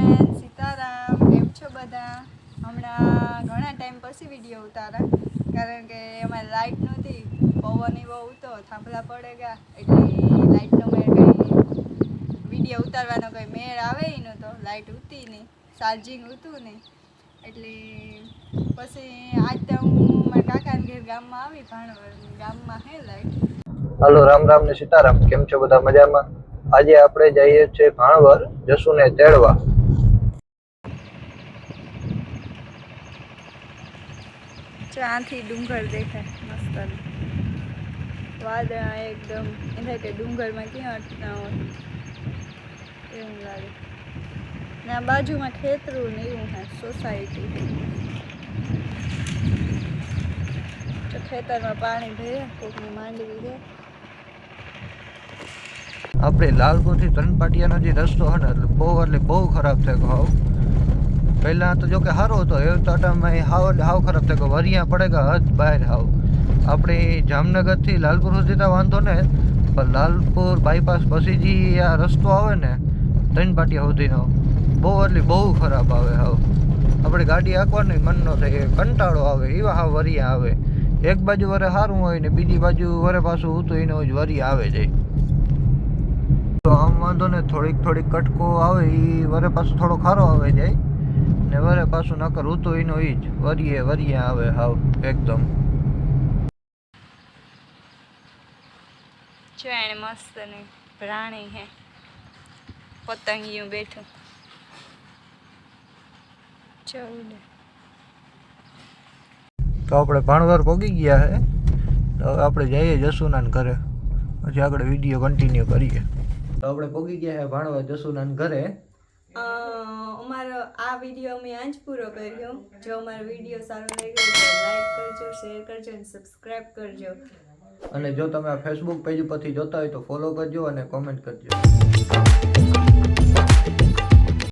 સ્વામિનારાયણ સીતારામ, કેમ છો બધા? હમણાં ઘણા ટાઈમ પછી વીડિયો ઉતારા કારણ કે એમાં લાઇટ નહોતી, પવન એવો ઉતો થાંભલા પડે ગયા, એટલે લાઇટનો મેળ કંઈ વીડિયો ઉતારવાનો કંઈ મેળ આવે ન તો લાઇટ ઉતી નહીં ચાર્જિંગ ઉતું નહીં એટલે પછી આજ તો હું મારા કાકાના ઘેર ગામમાં આવી ભાણવર ગામમાં હે લાઈટ હલો રામ રામ ને સીતારામ, કેમ છો બધા મજામાં? આજે આપણે જઈએ છીએ ભાણવર જસુને તેડવા. ચાંથી ડુંગર દેખાય. મસ્ત વાદળા એકદમ એ થાય કે ડુંગરમાં ક્યાં અટના હોય એવું લાગે. ને આ બાજુમાં ખેતરું ને એવું હે સોસાયટી ખેતરમાં પાણી ભરે, કોકની માંડવી દે આપણે લાલપુરથી ત્રણપાટિયાનો જે રસ્તો હતો એટલે બહુ એટલે બહુ ખરાબ થયો પહેલાં તો જો કે સારો હતો એ તો અટામાં હાવ હાવ ખરાબ થઈ વરિયા પડે કે હદ બહાર હાવ. આપણે જામનગરથી લાલપુર સુધી તો વાંધો ને, પણ લાલપુર બાયપાસ પછી જે આ રસ્તો આવે ને, ત્રણ પાટિયા સુધીનો, બહુ એટલે બહુ ખરાબ આવે હાવ. આપણે ગાડી હાંકવાની મન ન થાય કંટાળો આવે, એવા હાવ વરિયા આવે. એક બાજુ વરે સારું હોય ને, બીજી બાજુ વરે પાછું ઉતું એનો જ વરિયા આવે જાય તો આમ વાંધો ને, થોડીક થોડીક કટકો આવે એ વરે પાછું થોડો ખારો આવે જાય. પાછું નકર ઉતો એનો ઈ જ. વરીએ વરીએ આવે હાવ એકદમ. જો એને મસ્ત ને પ્રાણી હે. પતંગિયું બેઠું. ચૌદ તો આપણે ભાણવાર પગી ગયા હે. તો આપણે જઈએ જસુનાન ઘરે. પછી આગળ વીડિયો કન્ટિન્યુ કરીએ. તો આપણે પગી ગયા હે ભાણવાર જસુનાન ઘરે. અમારો આ વીડિયો અમે આજ પૂરો કર્યો. જો અમારો વીડિયો સારો લાગ્યો તો લાઈક કરજો શેર કરજો અને સબસ્ક્રાઇબ કરજો. અને જો તમે આ ફેસબુક પેજ ઉપરથી જોતા હોય તો ફોલો કરજો અને કોમેન્ટ કરજો.